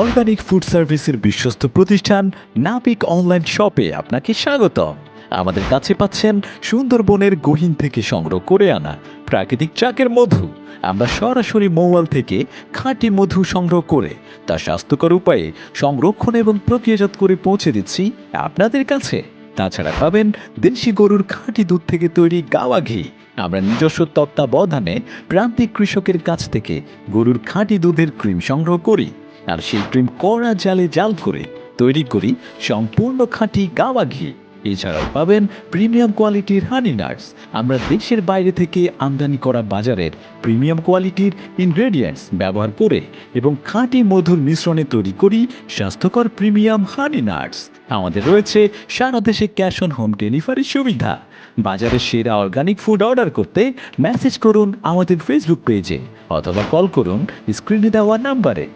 Organic food সার্ভিসের বিশ্বস্ত প্রতিষ্ঠান নাপিক অনলাইন শপে আপনাকে স্বাগত আমাদের কাছে পাচ্ছেন সুন্দরবনের গহীন থেকে সংগ্রহ করে আনা প্রাকৃতিক চাকের মধু। আমরা সরাসরি মৌয়াল থেকে খাঁটি মধু সংগ্রহ করে তা স্বাস্থ্যকর উপায়ে সংরক্ষণ এবং প্রক্রিয়াজাত করে পৌঁছে দিচ্ছি আপনাদের কাছে। তাছাড়া পাবেন দেশি গরুর খাঁটি দুধ থেকে তৈরি গাওয়া ঘি। আমরা নিজস্ব তত্ত্বাবধানে প্রান্তিক কৃষকের কাছ থেকে গরুর খাঁটি দুধের ক্রিম সংগ্রহ করি। আর সেই কড়া জালে জাল করে তৈরি করি সম্পূর্ণ খাঁটি গাওয়া ঘি। এছাড়াও পাবেন প্রিমিয়াম কোয়ালিটির হানি নাটস আমরা দেশের বাইরে থেকে আমদানি করা বাজারের প্রিমিয়াম কোয়ালিটির ইনগ্রেডিয়েন্টস ব্যবহার করে এবং খাঁটি মধুর মিশ্রণে তৈরি করি স্বাস্থ্যকর প্রিমিয়াম হানি নাটস আমাদের রয়েছে সারা দেশে ক্যাশ অন হোম ডেলিভারি সুবিধা। বাজারে সেরা অর্গানিক ফুড অর্ডার করতে মেসেজ করুন আমাদের ফেসবুক পেজে অথবা কল করুন স্ক্রিনে দেওয়া নাম্বারে